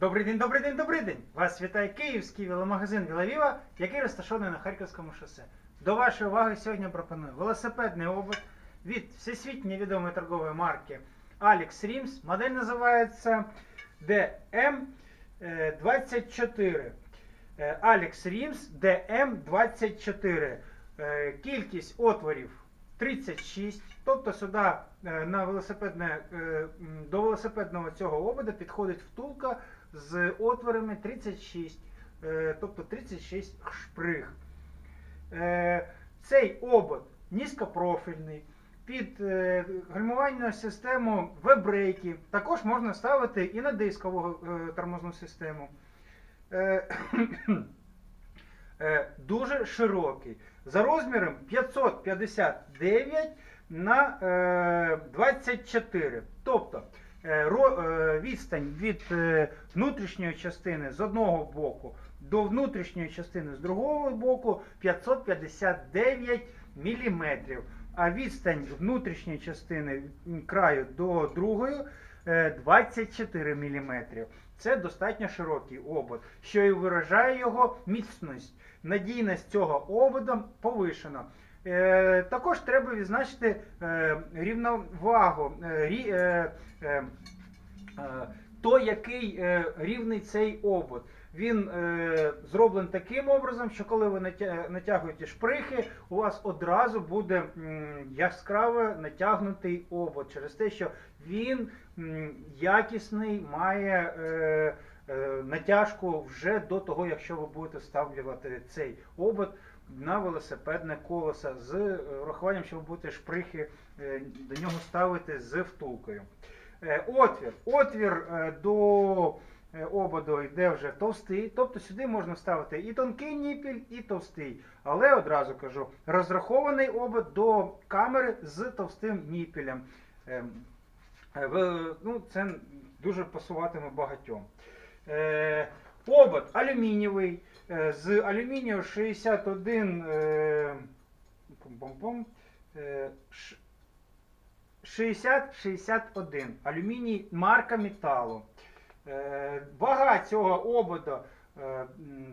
Добрий день, добрий день, добрий день! Вас вітає київський веломагазин Вілавіва, який розташований на Харківському шосе. До вашої уваги сьогодні пропоную велосипедний обод від всесвітньо відомої торгової марки Alex Rims. Модель називається DM24. Е, Alex Rims DM24. Е, Кількість отворів 36. Тобто сюди е, на велосипедне, е, до велосипедного цього обода підходить втулка з отворами 36, е, тобто 36 шприг. Е, Цей обод низькопрофільний. Під е, гальмувальну систему веб-брейки також можна ставити і на дискову тормозну систему. Дуже широкий. За розміром 559 на е, 24. Тобто відстань від е, внутрішньої частини з одного боку до внутрішньої частини з другого боку 559 мм. А відстань внутрішньої частини краю до другої е, 24 мм. Це достатньо широкий обод, що і виражає його міцність. Надійність цього обода повишена. Е, також треба відзначити е, рівновагу, е, то, який рівний цей обод. Він е, зроблений таким образом, що коли ви натягуєте шприхи, у вас одразу буде яскраво натягнутий обод через те, що він м, якісний, має е, натяжку вже до того, якщо ви будете вставлювати цей обод на велосипедне колесо з е, урахуванням, що ви будете шприхи е, до нього ставити з втулкою. Е, Отвір. Отвір е, до е, ободу йде вже товстий, тобто сюди можна вставити і тонкий ніпіль, і товстий. Але одразу кажу, розрахований обод до камери з товстим ніпілем. Ем, е, ну, це дуже пасуватиме багатьом. Е, обод алюмінієвий е, з алюмінію 61 е, пум-пум-пум, е, ш- 60-61. Алюміній марка металу. Вага цього обода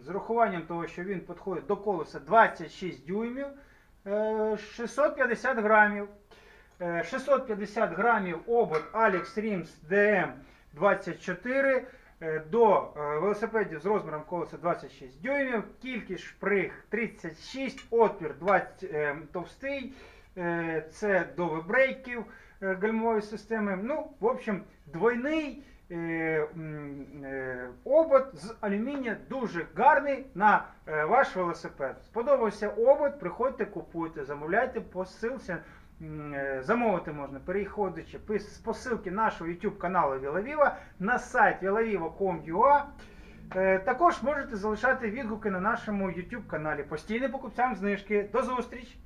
з урахуванням того, що він підходить до колеса 26 дюймів, е, 650 грамів. Е, 650 грамів обод Alex Rims DM24 е, до е, велосипедів з розміром колеса 26 дюймів, кількість шприг 36, отвір 20 е, товстий, е, це до вибрейків е, гальмової системи. Ну, в общем, двойний е, е, обод з алюмінія дуже гарний на е, ваш велосипед. Сподобався обод, приходьте, купуйте, замовляйте по ссылці. М, е, Замовити можна, переходячи з посилки нашого YouTube каналу Вілавіва на сайт vilaviva.com.ua. Е, Також можете залишати відгуки на нашому YouTube каналі. Постійним покупцям знижки. До зустріч!